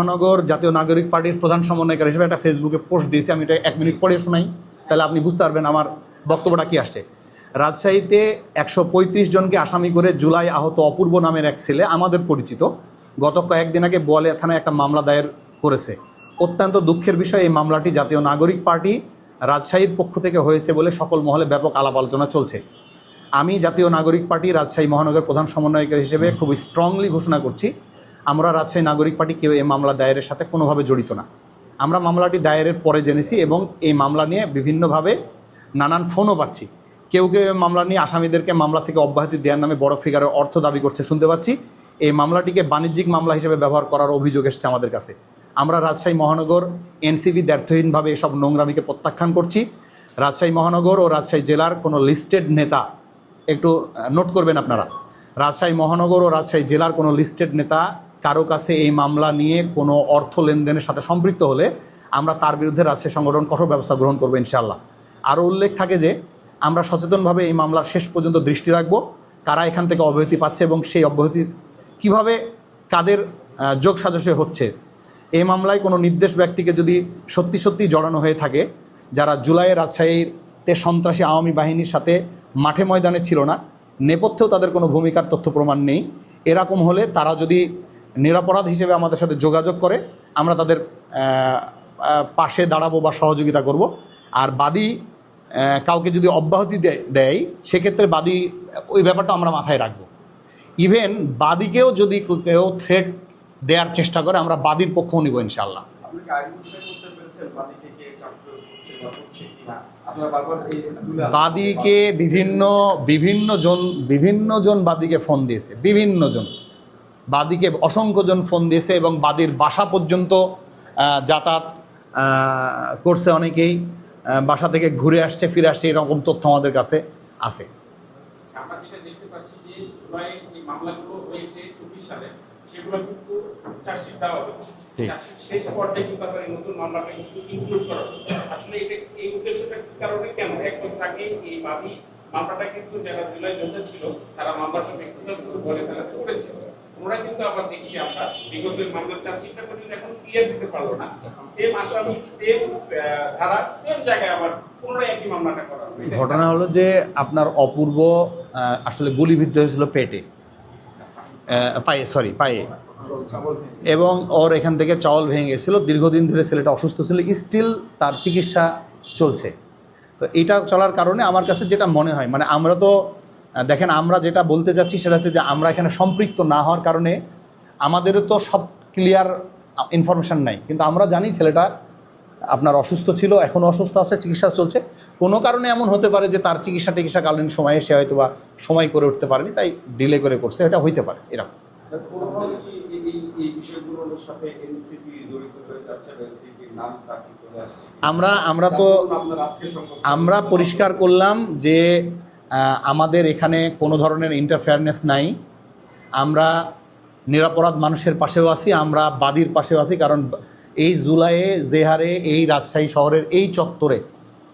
মহানগর জাতীয় নাগরিক পার্টির প্রধান সমন্বয়কার হিসেবে একটা ফেসবুকে পোস্ট দিয়েছি, আমি এটা এক মিনিট পরে শোনাই, তাহলে আপনি বুঝতে পারবেন আমার বক্তব্যটা কি আসছে। রাজশাহীতে একশো পঁয়ত্রিশ জনকে আসামি করে জুলাই আহত অপূর্ব নামের এক ছেলে, আমাদের পরিচিত, গত কয়েকদিন আগে বোয়ালিয়া থানায় একটা মামলা দায়ের করেছে। অত্যন্ত দুঃখের বিষয়, এই মামলাটি জাতীয় নাগরিক পার্টি রাজশাহীর পক্ষ থেকে হয়েছে বলে সকল মহলে ব্যাপক আলাপ আলোচনা চলছে। আমি জাতীয় নাগরিক পার্টি রাজশাহী মহানগর প্রধান সমন্বয়কারী হিসেবে খুব স্ট্রংলি ঘোষণা করছি আমরা রাজশাহী নাগরিক পার্টি কেউ এই মামলা দায়েরের সাথে কোনোভাবে জড়িত না। আমরা মামলাটি দায়েরের পরে জেনেছি এবং এই মামলা নিয়ে বিভিন্নভাবে নানান ফোনও পাচ্ছি। কেউ কেউ মামলা নিয়ে আসামিদেরকে মামলা থেকে অব্যাহতি দেওয়ার নামে বড় ফিগারের অর্থ দাবি করছে শুনতে পাচ্ছি। এই মামলাটিকে বাণিজ্যিক মামলা হিসেবে ব্যবহার করার অভিযোগ এসছে আমাদের কাছে। আমরা রাজশাহী মহানগর এনসিবি ব্যর্থহীনভাবে এসব নোংরামিকে প্রত্যাখ্যান করছি। রাজশাহী মহানগর ও রাজশাহী জেলার কোনো লিস্টেড নেতা একটু নোট করবেন আপনারা। রাজশাহী মহানগর ও রাজশাহী জেলার কোনো লিস্টেড নেতা কারও কাছে এই মামলা নিয়ে কোনো অর্থ লেনদেনের সাথে সম্পৃক্ত হলে আমরা তার বিরুদ্ধে রাজশাহী সংগঠন কঠোর ব্যবস্থা গ্রহণ করব ইনশাল্লাহ আরও উল্লেখ থাকে যে, আমরা সচেতনভাবে এই মামলার শেষ পর্যন্ত দৃষ্টি রাখব, কারা এখান থেকে অব্যাহতি পাচ্ছে এবং সেই অব্যাহতি কীভাবে কাদের যোগ সাজসে হচ্ছে। এই মামলায় কোনো নির্দেশ ব্যক্তিকে যদি সত্যি সত্যি জড়ানো হয়ে থাকে, যারা জুলাইয়ে রাজশাহীতে সন্ত্রাসী আওয়ামী বাহিনীর সাথে মাঠে ময়দানে ছিল না, নেপথ্যেও তাদের কোনো ভূমিকার তথ্য প্রমাণ নেই। এরকম হলে তারা যদি নিরাপরাধ হিসেবে আমাদের সাথে যোগাযোগ করে আমরা তাদের পাশে দাঁড়াবো বা সহযোগিতা করব। আর বাদী কাউকে যদি অব্যাহতি দেয় সেক্ষেত্রে বাদী ওই ব্যাপারটা আমরা মাথায় রাখব। ইভেন বাদীকেও যদি কেউ থ্রেট দেওয়ার চেষ্টা করে আমরা বাদীর পক্ষও নিব ইনশাল্লাহ বাদীকে বিভিন্ন বিভিন্ন জন বিভিন্ন জন বাদীকে ফোন দিয়েছে। বিভিন্ন জন। বাদীকে অসংখ্য জন ফোন দিয়েছে এবং বাদীর বাসা পর্যন্ত যাতায়াত করছে অনেকেই বাসা থেকে ঘুরে আসছে ফিরে আসছে এরকম তথ্য আমাদের কাছে আছে। আমরা যেটা দেখতে পাচ্ছি যে জুলাই যে মামলাগুলো হয়েছে চব্বিশ সালে সেগুলো কিন্তু চার্জশিট দেওয়া হচ্ছে ঠিক। চার্জশিট শেষ পর্যায়ে কিন্তু আবার এই নতুন মামলাটা কিন্তু ইনক্লুড করা হচ্ছে আসলে এটা এই উদ্দেশ্যটা কি কারণে কেন? এক বছর আগে এই বাদী মামলাটা কিন্তু যারা জুলাই যোদ্ধা ছিল তারা মামলাটা ম্যাক্সিমাম বলে তারা করেছে। ওরা কিন্তু আবার দেখছি আমরা, বিগত মামলার চার্জশিটটা পর্যন্ত এখন ক্লিয়ার দিতে পারল না। সেম আসামি সেম ধারা সেম জায়গায় আবার পুনরায় একই মামলাটা করা ঘটনা হলো যে আপনার অপূর্ব আসলে গুলিবিদ্ধ হয়েছিল পেটে। পায়ে সরি পায়ে। এবং ওর এখান থেকে চাউল ভেঙে গেছিল। দীর্ঘদিন ধরে ছেলেটা অসুস্থ ছিল স্টিল তার চিকিৎসা চলছে। তো এটা চলার কারণে আমার কাছে যেটা মনে হয় মানে আমরা তো দেখেন আমরা যেটা বলতে চাচ্ছি সেটা হচ্ছে যে আমরা এখানে সম্পৃক্ত না হওয়ার কারণে আমাদেরও তো সব ক্লিয়ার ইনফরমেশান নাই। কিন্তু আমরা জানি ছেলেটা আপনার অসুস্থ ছিল এখনও অসুস্থ আছে চিকিৎসা চলছে। কোনো কারণে এমন হতে পারে যে তার চিকিৎসা টিকিৎসা টিকিৎসাকালীন সময়ে সে হয়তো বা সময় করে উঠতে পারেনি তাই ডিলে করে করছে। এটা হইতে পারে এরকম। আমরা আমরা তো আমরা পরিষ্কার করলাম যে আমাদের এখানে কোনো ধরনের ইন্টারফেয়ারনেস নাই। আমরা নিরাপরাধ মানুষের পাশেও আছি, আমরা বাদীর পাশেও আছি, কারণ এই জুলাইয়ে যে হারে এই রাজশাহী শহরের এই চত্বরে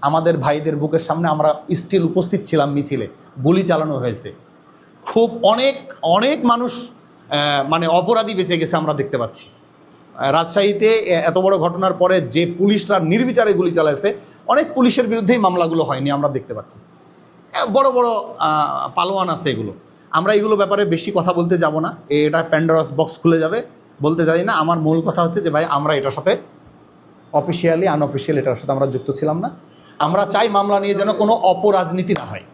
আমাদের ভাইদের বুকের সামনে আমরা স্টিল উপস্থিত ছিলাম মিছিলে। গুলি চালানো হয়েছে। খুব অনেক অনেক মানুষ মানে অপরাধী বেঁচে গেছে আমরা দেখতে পাচ্ছি। রাজশাহীতে এত বড় ঘটনার পরে যে পুলিশরা নির্বিচারে গুলি চালাইছে, অনেক পুলিশের বিরুদ্ধেই মামলাগুলো হয়নি আমরা দেখতে পাচ্ছি। বড় বড় পালোয়ান আছে এগুলো। আমরা এগুলো ব্যাপারে বেশি কথা বলতে যাব না। এটা প্যান্ডারাস বক্স খুলে যাবে। বলতে যাই না আমার মূল কথা হচ্ছে যে ভাই আমরা এটার সাথে অফিসিয়ালি আনঅফিসিয়াল এটার সাথে আমরা যুক্ত ছিলাম না। আমরা চাই মামলা নিয়ে যেন কোনো অপরাজনীতি না হয়।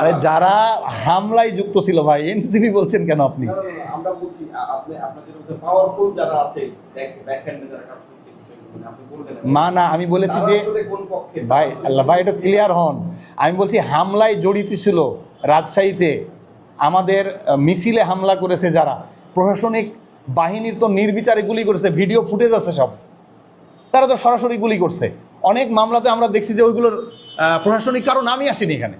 আরে যারা হামলায় যুক্ত ছিল ভাই এনসিপি বলছেন কেন আপনি? আমরা বলছি আপনি বলছেন পাওয়ারফুল যারা আছে ব্যাক ব্যাক হ্যান্ডে যারা কাজ মা না আমি বলেছি যে ভাই আল্লাহ ভাই এটা ক্লিয়ার হন। আমি বলছি হামলায় জড়িত ছিল রাজশাহীতে। আমাদের মিছিলে হামলা করেছে যারা। প্রশাসনিক বাহিনীর তো নির্বিচারে গুলি করেছে ভিডিও ফুটেজ আছে সব। তারা তো সরাসরি গুলি করছে। অনেক মামলাতে আমরা দেখছি যে ওইগুলোর প্রশাসনিক কারণ আমি আসিনি এখানে।